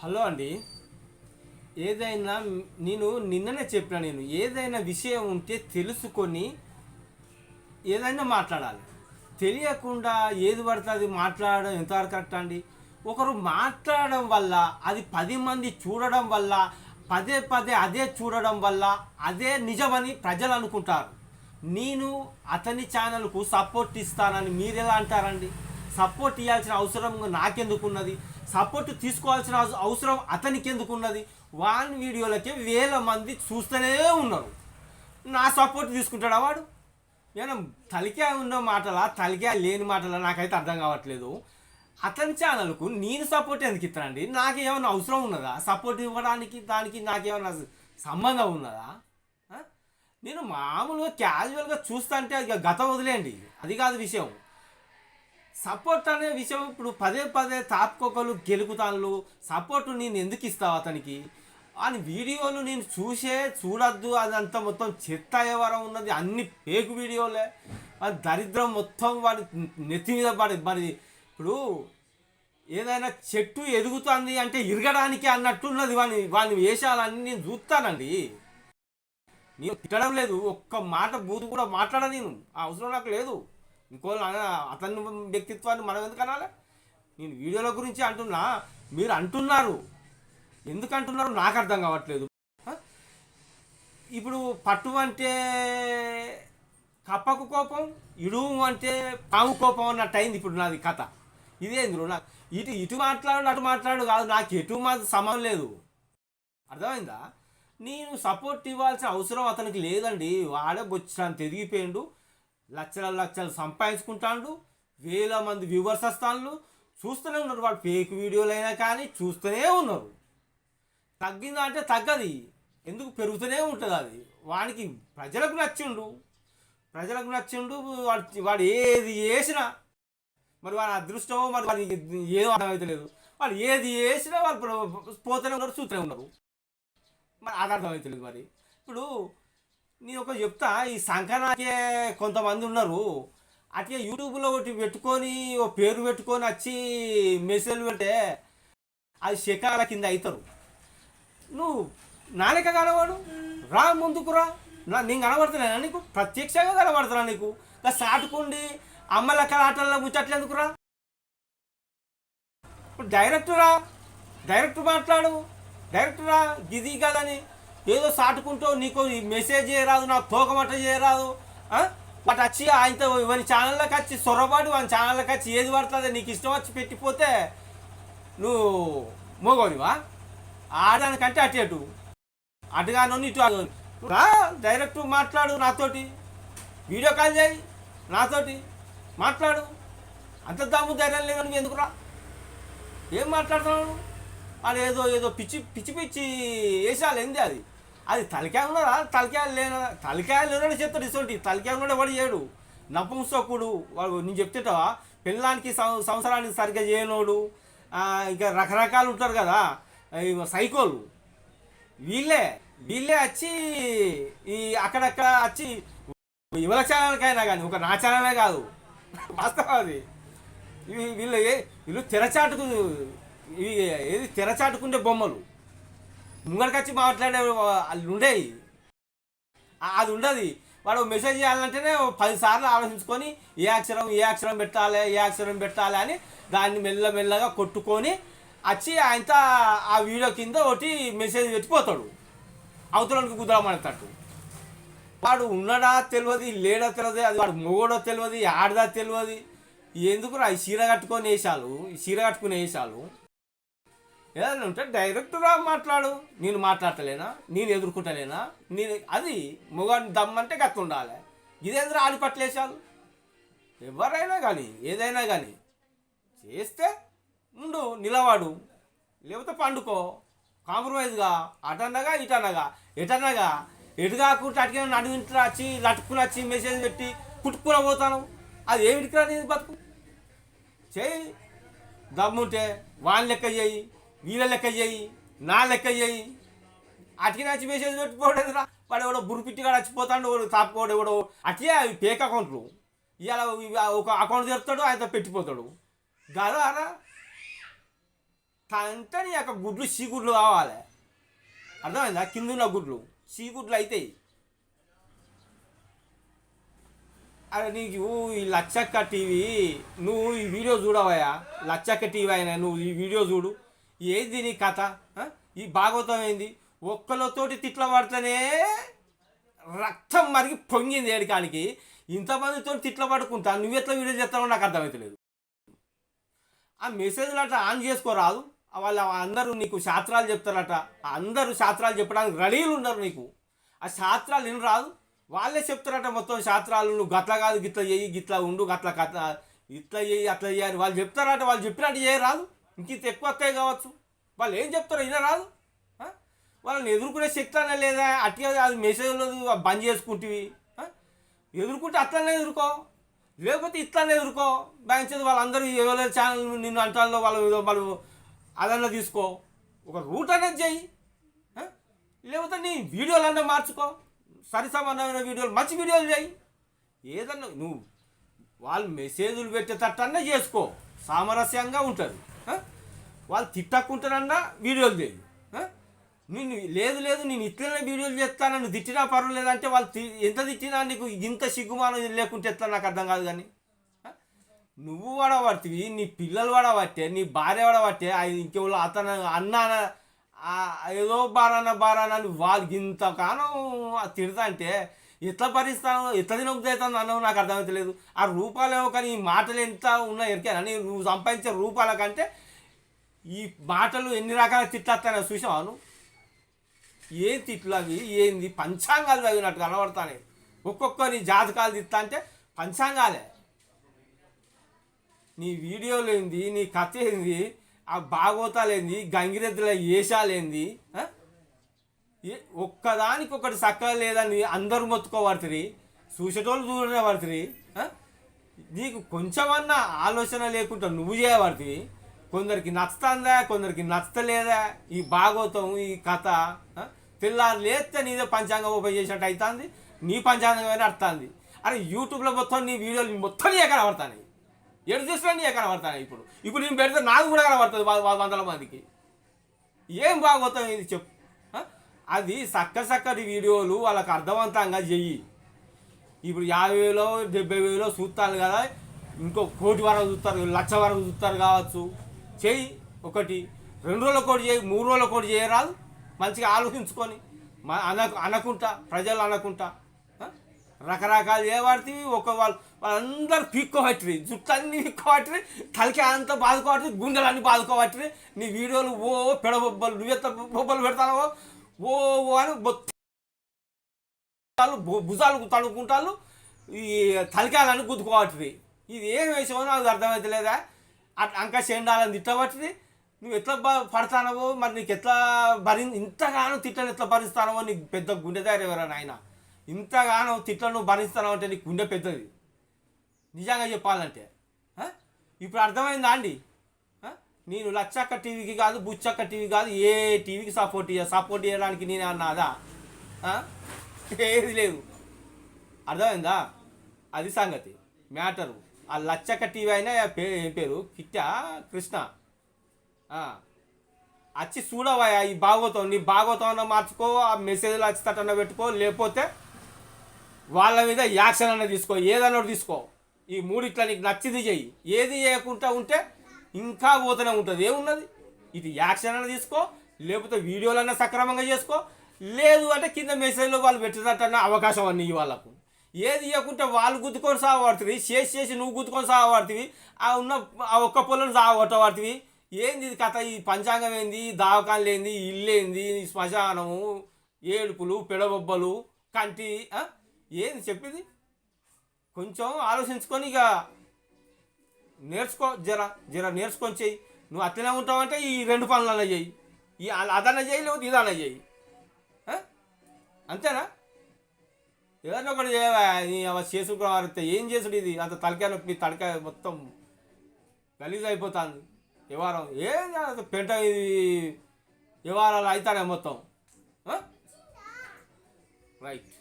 Hello అండి. ఏదైనా నేను నిన్ననే చెప్పిన నేను ఏదైనా విషయం ఉంటే తెలుసుకొని ఏదైనా మాట్లాడాలి. తెలియకుండా ఏది పడితే అది మాట్లాడడం ఎంతవరకు కరెక్ట్ అండి? ఒకరు మాట్లాడడం వల్ల అది పది మంది చూడడం వల్ల పదే పదే అదే చూడడం వల్ల అదే నిజమని ప్రజలు అనుకుంటారు. నేను అతని ఛానల్కు సపోర్ట్ ఇస్తానని మీరు ఎలా అంటారండి? సపోర్ట్ ఇవ్వాల్సిన అవసరం నాకెందుకున్నది సపోర్ట్ తీసుకోవాల్సిన అవసరం అతనికి ఎందుకు ఉన్నది వాన్ వీడియోలకే వేల మంది చూస్తూనే ఉన్నారు. నా సపోర్ట్ తీసుకుంటాడా వాడు? నేను తలికాయ ఉన్న మాటలా తలికాయ లేని మాటలా నాకైతే అర్థం కావట్లేదు. అతని ఛానల్కు నేను సపోర్ట్ ఎందుకు ఇస్తానండి? నాకు ఏమైనా అవసరం ఉన్నదా? సపోర్ట్ ఇవ్వడానికి దానికి నాకేమైనా సంబంధం ఉన్నదా? నేను మామూలుగా క్యాజువల్గా చూస్తుంటే అది గత వదిలేయండి. అది కాదు విషయం. సపోర్ట్ అనే విషయం ఇప్పుడు పదే పదే తాపుకోకలు గెలుకుతాను సపోర్ట్ నేను ఎందుకు ఇస్తావు అతనికి? అని వీడియోలు నేను చూసే చూడొద్దు అదంతా మొత్తం చెత్త అయ్యేవరం ఉన్నది. అన్ని ఫేక్ వీడియోలే. అది దరిద్రం మొత్తం వాడి నెత్తి మీద పడి మరి ఇప్పుడు ఏదైనా చెట్టు ఎదుగుతుంది అంటే ఇరగడానికి అన్నట్టున్నది వాడిని వాడిని వేషాలన్నీ నేను చూస్తానండి. నేను తిట్టడం లేదు. ఒక్క మాట బూతు కూడా మాట్లాడ నేను ఆ అవసరం నాకు లేదు. ఇంకో అతని వ్యక్తిత్వాన్ని మనం ఎందుకు అనాలి? నేను వీడియోల గురించి అంటున్నా. మీరు అంటున్నారు. ఎందుకు అంటున్నారు? నాకు అర్థం కావట్లేదు. ఇప్పుడు పట్టు అంటే కప్పకు కోపం ఇడుము అంటే పాము కోపం అన్నట్టు అయింది ఇప్పుడు నాది కథ. ఇదే నాకు ఇటు ఇటు మాట్లాడు అటు మాట్లాడు కాదు. నాకు ఎటు మా సమయం లేదు. అర్థమైందా? నేను సపోర్ట్ ఇవ్వాల్సిన అవసరం అతనికి లేదండి. వాడే బొచ్చాను తిరిగిపోయిండు లక్షల లక్షలు సంపాదించుకుంటాడు వేల మంది వ్యూవర్స్ వస్తాను చూస్తూనే ఉన్నారు వాడు ఫేక్ వీడియోలు అయినా కానీ చూస్తూనే ఉన్నారు. తగ్గిందా అంటే తగ్గది. ఎందుకు పెరుగుతూనే ఉంటుంది అది? వానికి ప్రజలకు నచ్చిండు. ప్రజలకు నచ్చిండు వాడు వాడు ఏది చేసినా. మరి వాడి అదృష్టమో మరి వాడి ఏదో అర్థమైతే లేదు వాడు ఏది చేసినా వాళ్ళు పోతూనే ఉన్నారు చూస్తూనే ఉన్నారు. మరి అది అర్థమైతే లేదు మరి. ఇప్పుడు నేను ఒక చెప్తా ఈ సంకనాకే కొంతమంది ఉన్నారు. అట్లా యూట్యూబ్లో ఒకటి పెట్టుకొని ఓ పేరు పెట్టుకొని వచ్చి మెసేజ్లు పెడితే అది శకాల కింద అవుతారు నువ్వు నాలెక్క కనవాడు రా ముందుకు రా. నా నేను కనబడుతున్నా నీకు? ప్రత్యక్షంగా కనబడుతున్నా నీకు? సాటుకుండి అమ్మల ఆటల్లో ముచ్చట్లేందుకు రా? ఇప్పుడు డైరెక్ట్ రా డైరెక్ట్ మాట్లాడు డైరెక్ట్ రా గిది కదని ఏదో సాటుకుంటూ నీకు ఈ మెసేజ్ చేయరాదు నాకు తోకమట్ట చేయరాదు వాటి వచ్చి ఆయనతో వాని ఛానల్లోకి వచ్చి సొరబాటు వాని ఛానళ్ళకి వచ్చి ఏది పడుతుంది నీకు ఇష్టం వచ్చి పెట్టిపోతే నువ్వు మోగోనివా? ఆడడానికంటే అటు అటు అటుగాను ఇటు డైరెక్ట్ మాట్లాడు నాతోటి. వీడియో కాల్ చేయి నాతోటి. మాట్లాడు. అంత దమ్ము ధైర్యం లేదు నువ్వు ఎందుకురా? ఏం మాట్లాడుతున్నావు అది ఏదో ఏదో పిచ్చి పిచ్చి పిచ్చి వేసాలి ఏంది అది? అది తలకాయ ఉన్నదా? తలకాయ లేన తలకాయ లేనని చెప్తాడు ఇటువంటి తలకాయ ఉన్నాడు వాడు చేయడు. నపుంసకుడు వాడు నేను చెప్తుంటావా పిల్లానికి సంవత్సరానికి సరిగ్గా చేయనోడు ఇంకా రకరకాలు ఉంటారు కదా ఈ సైకోలు. వీళ్ళే వీళ్ళే వచ్చి ఈ అక్కడక్కడ వచ్చి యువల ఛానల్కైనా కానీ ఒక నా ఛానలే కాదు. వాస్తవం అది వీళ్ళు వీళ్ళు తెరచాటుకు ఇవి ఏది తెరచాటుకుండే బొమ్మలు. ముంగడికొచ్చి మాట్లాడే వాళ్ళు ఉండేవి అది ఉండదు. వాడు మెసేజ్ చేయాలంటేనే పదిసార్లు పది సార్లు ఆలోచించుకొని ఏ అక్షరం ఏ అక్షరం పెట్టాలి ఏ అక్షరం పెట్టాలి అని దాన్ని మెల్లమెల్లగా కొట్టుకొని వచ్చి ఆయనతో ఆ వీడియో కింద ఒకటి మెసేజ్ పెట్టిపోతాడు అవతలకి కుదరమనేటట్టు వాడు ఉన్నడా తెలియదు లేడా తెలియదు అది వాడు మొగోడో తెలియదు ఆడదా తెలియదు. ఎందుకు రా ఈ చీర కట్టుకొని వేసాలు? ఈ చీర కట్టుకుని వేసాలు? ఏదైనా ఉంటే డైరెక్ట్గా మాట్లాడు. నేను మాట్లాడతలేనా? నేను ఎదుర్కొంటలేనా? నేను అది మొగాడిని దమ్మంటే గట్టు ఉండాలి. ఇదేంద్ర ఆడి పట్లేసాలు ఎవరైనా కానీ ఏదైనా కానీ చేస్తే ఉండు నిలవాడు. లేకపోతే పండుకో. కాంప్రమైజ్గా అటన్నగా ఇటన్నగా ఎటన్నగా ఎటు కాకుండా అటుకే నడు వచ్చి లట్టుకుని వచ్చి మెసేజ్ పెట్టి పుట్టుకుని పోతాను. అది ఏమిటికి రా నీ బతుకు? చేయి. దమ్ముంటే వాళ్ళ లెక్క చేయి. వీళ్ళ లెక్క చేయి నా లెక్క చేయి. అటుకి నచ్చి మెసేజ్ పెట్టిపోవడేదిరా వాడు ఎవడో బురిపిట్టిగా చచ్చిపోతాడు వాడు తాపుకోడు ఎవడో. అట్లే అవి ఫేక్ అకౌంట్లు ఇవాళ ఒక అకౌంట్ తెరుతాడు ఆయనతో పెట్టిపోతాడు. గదారా అంటే నీ యొక్క గుడ్లు చీగుడ్లు కావాలి. అర్థమైందా? కింద ఉన్న గుడ్లు. చీగుడ్లు అవుతాయి అరే నీకు ఈ లచ్చక్క టీవీ నువ్వు ఈ వీడియో చూడవయ్యా. లచ్చక్క టీవీ అయినా నువ్వు ఈ వీడియో చూడు. ఏంది నీ కథ? ఈ భాగవతం ఏంది? ఒక్కలతోటి తిట్ల పడితేనే రక్తం మరిగి పొంగింది ఏడికానికి. ఇంతమందితో తిట్ల పడుకుంటా నువ్వు ఎట్లా వీడియో చేస్తావో నాకు అర్థమవుతలేదు ఆ మెసేజ్లు అట్లా ఆన్ చేసుకోరాదు. వాళ్ళు అందరూ నీకు శాస్త్రాలు చెప్తారట. అందరూ శాస్త్రాలు చెప్పడానికి రెడీలు ఉన్నారు నీకు. ఆ శాస్త్రాలు విని రాదు వాళ్ళే చెప్తారట మొత్తం శాస్త్రాలు నువ్వు గట్ల కాదు గిట్ల చేయి గిట్ల ఉండు గట్ల కథ ఇట్లా చేయి అట్లా చేయాలి వాళ్ళు చెప్తారట వాళ్ళు చెప్పినట్టు చేయరాదు. ఇంకా ఇంత ఎక్కువ వస్తాయి కావచ్చు. వాళ్ళు ఏం చెప్తారో విన రాదు వాళ్ళని ఎదుర్కొనే శక్తి అనే లేదా అట్లా అది మెసేజ్లో బంద్ చేసుకుంటివి. ఎదుర్కొంటే అట్లనే ఎదుర్కో. లేకపోతే ఇట్లానే ఎదుర్కో. బ్యాంక్ చేసి వాళ్ళందరూ ఎవరైనా ఛానల్ నిన్ను అంటాల్లో వాళ్ళు వాళ్ళు అదన్నా తీసుకో. ఒక రూట్ అనేది చెయ్యి. లేకపోతే నీ వీడియోలన్నా మార్చుకో. సరి సమానమైన వీడియోలు మంచి వీడియోలు చేయి ఏదన్నా నువ్వు వాళ్ళు మెసేజ్లు పెట్టేటట్టన్నా చేసుకో. సామరస్యంగా ఉంటుంది. వాళ్ళు తిట్టకుంటానన్నా వీడియోలు చేయి నేను లేదు లేదు నేను ఇట్లనే వీడియోలు చేస్తాను నువ్వు తిట్టినా పర్వాలేదు అంటే వాళ్ళు తి- ఎంత తిట్టినా నీకు ఇంత సిగ్గుమానం లేకుంటే ఎట్లా నాకు అర్థం కాదు కానీ. నువ్వు నువ్వు వాడబడుతుంది నీ పిల్లలు వాడబట్టే నీ భార్య వాడబట్టే ఇంకెవరు అతను అన్న ఏదో బారాన బారాన అని వాళ్ళు ఇంతకాలం తిడతా అంటే ఎట్లా భరిస్తాను ఎట్లా తినవుతాను అన్నవు నాకు అర్థమవుతలేదు ఆ రూపాలేమో కానీ ఈ మాటలు ఎంత ఉన్నాయి ఎరికేనా నువ్వు సంపాదించే రూపాల కంటే ఈ మాటలు ఎన్ని రకాల తిట్లేస్తాయో చూసావాను నువ్వు? ఏం తిట్లు అవి? ఏంది? పంచాంగాలు చదివినట్టు కనబడతానే. ఒక్కొక్కరి జాతకాలు తిత్తా అంటే పంచాంగాలే. నీ వీడియోలు ఏంది? నీ కథ ఏంది? ఆ భాగవతాలు ఏంది? గంగిరెద్దుల ఏషాలేంది ఆ? ఒక్కదానికి ఒకటి చక్కగా లేదని అందరూ మొత్తుకోబడుతుంది చూసేటోళ్ళు చూడబడుతుంది నీకు కొంచెమన్నా ఆలోచన లేకుండా నువ్వు చేయబడుతుంది కొందరికి నచ్చుతుందా కొందరికి నచ్చలేదా? ఈ భాగవతం ఈ కథ పిల్లలు లేస్తే నీదే పంచాంగం ఓపెన్ చేసినట్టు అవుతుంది నీ పంచాంగమైన అర్థంది. అరే యూట్యూబ్లో మొత్తం నీ వీడియోలు మొత్తం నీకే కనబడతాయి ఎడు చూసినా నీకే కనబడతాయి ఇప్పుడు. ఇప్పుడు నేను పెడితే నాకు కూడా కనబడుతుంది వ- వందల మందికి. ఏం భాగవతం ఇది చెప్పు? అది చక్క చక్కటి వీడియోలు వాళ్ళకి అర్థవంతంగా చెయ్యి. ఇప్పుడు యాభై వేలో డెబ్బై వేలో చూస్తారు కదా ఇంకో కోటి వరకు చూస్తారు లక్ష వరకు చూస్తారు కావచ్చు. చేయి ఒకటి రెండు రోజుల కోటి చేయి మూడు రోజుల కోటి చేయరాదు మంచిగా ఆలోచించుకొని మ- అన అనకుంటా ప్రజలు అనకుంటా. రకరకాలు చేయబడుతుంది ఒక వాళ్ళు వాళ్ళందరూ పీక్కోబట్టి జుట్టు అన్ని పీక్కోబట్టి తలకి అంతా బాదుకోబట్టి గుండెలన్నీ బాదుకోబట్టి నీ వీడియోలు ఓ పెడబొబ్బలు నువ్వెత్త బొబ్బలు పెడతావో ఓ ఓ అని బొత్త భు- భుజాలు తడుకుంటారు ఈ తలకాయలన్నీ గుద్దుకోవట్టివి ఇది ఏం వేసావో నాకు అర్థమవుతలేదా అట్లా అంక చేండాలని తిట్టబట్టి నువ్వు ఎట్లా బ- పడతానవో మరి నీకు ఎట్లా భరి ఇంతగానో తిట్లను ఎట్లా భరిస్తానవో నీకు పెద్ద గుండె దగ్గర ఎవరైనా ఆయన ఇంతగానో తిట్లను భరిస్తానో అంటే నీకు గుండె పెద్దది. నిజంగా చెప్పాలంటే ఇప్పుడు అర్థమైందా అండి? నేను లచ్చక్క టీవీకి కాదు బుచ్చక్క టీవీ కాదు ఏ టీవీకి సపోర్ట్ చేయ సపోర్ట్ చేయడానికి నేను అన్నాదా? ఏది లేదు. అర్థమైందా? అది సంగతి. మ్యాటరు. ఆ లచ్చక్క టీవీ అయినా పేరు ఏం పేరు? కిట్టా? కృష్ణ. వచ్చి చూడవయ్యా ఈ భాగవతం. నీ భాగవతం అన్న మార్చుకో ఆ మెసేజ్లు వచ్చేటట్టన్నా పెట్టుకో లేకపోతే వాళ్ళ మీద యాక్షన్ అన్న తీసుకో ఏదన్నా ఒకటి తీసుకో. ఈ మూడిట్లా నీకు నచ్చింది చెయ్యి. ఏది చేయకుండా ఉంటే ఇంకా పోతూనే ఉంటుంది. ఏమున్నది? ఇది యాక్షన్ అన్న తీసుకో లేకపోతే వీడియోలన్నా సక్రమంగా చేసుకో. లేదు అంటే కింద మెసేజ్లో వాళ్ళు పెట్టేటట్టన్న అవకాశం అన్ని వాళ్ళకు. ఏది ఇవ్వకుంటే వాళ్ళు గుద్దుకొని సాగబడుతుంది. చేసి చేసి నువ్వు గుద్దుకొని సాగబడుతుంది. ఆ ఉన్న ఆ ఒక్క పొలం సాగొట్టబడుతుంది ఏంది ఇది కథ? ఈ పంచాంగం ఏంది? దావకాలు ఏంది? ఇల్లు ఏంది? శ్మశానము ఏడుపులు పిడబొబ్బలు కంటి ఏంది చెప్పింది? కొంచెం ఆలోచించుకొని ఇక నేర్చుకో జర జర నేర్చుకొని చెయ్యి. నువ్వు అట్లనే ఉంటావంటే ఈ రెండు పనులన్నా చెయ్యి. ఈ అదన చేయి లేకపోతే ఇదన్నా చెయ్యి. అంతేనా? ఏదైనా ఒకటి చేయవా? నీ అవ ఏం చేసుడు ఇది? అంత తలకాయ నొప్పి తలకాయ మొత్తం గలీజ్ అయిపోతుంది. వ్యవహారం ఏం పెంట ఇది వ్యవహారాలు అవుతానే మొత్తం. రైట్.